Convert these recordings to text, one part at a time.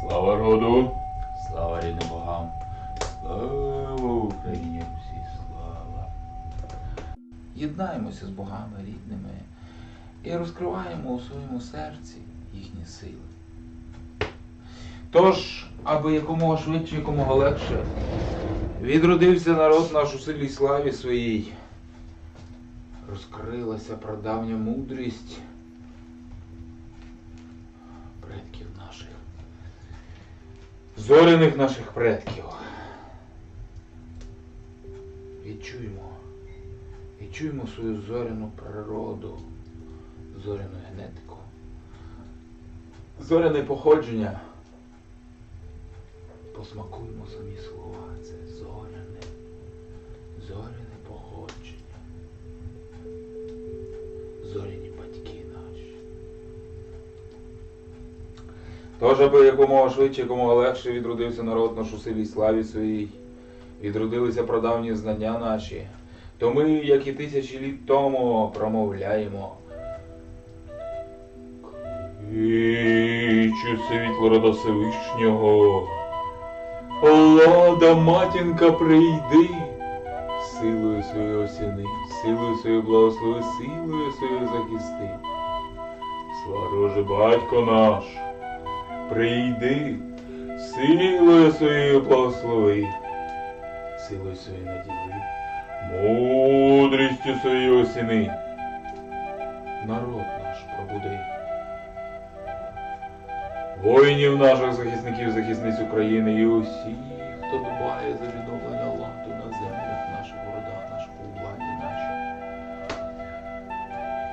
Слава роду, слава рідним богам, слава Україні, Русі, слава. Єднаємося з богами рідними і розкриваємо у своєму серці їхні сили. Тож, аби якомога швидше, якомога легше, відродився народ наш у силі славі своїй. Розкрилася прадавня мудрість предків наших, зоряних наших предків. Відчуємо, відчуємо свою зоряну природу, зоряну генетику, зоряне походження. Посмакуємо самі слова. Це зоряне, зоряне походження. Тож, аби якомога швидше, якомога легше відродився народ наш у силі славі своїй, відродилися прадавні знання наші, то ми, як і тисячі літ тому, промовляємо. Кричу світло рода Всевишнього, Лада матінка прийди, силою своєї осяни, силою своєї благослови, силою своєї захисти. Свароже батько наш, прийди, силою своєю благослови, силою своєю наділи, мудрістю своєї осіни. Народ наш пробуди. Воїнів наших захисників, захисниць України і усіх, хто дбає за відновлення ладу на землях наших городах, наших владі нашій.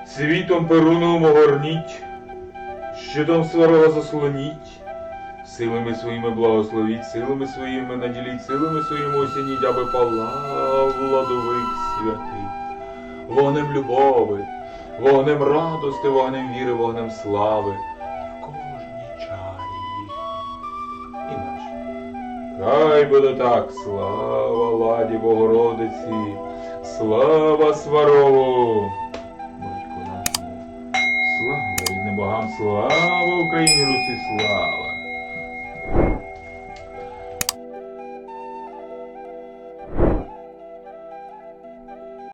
Світом перуном огорніть, щитом сварога заслоніть, силами своїми благословіть, силами своїми наділіть, силами своїми осініть, аби палав владовик святий, вогнем любови, вогнем радости, вогнем віри, вогнем слави. Хай буде так, слава ладі Богородиці, слава Сварову, богам, слава Україні, Русі, слава!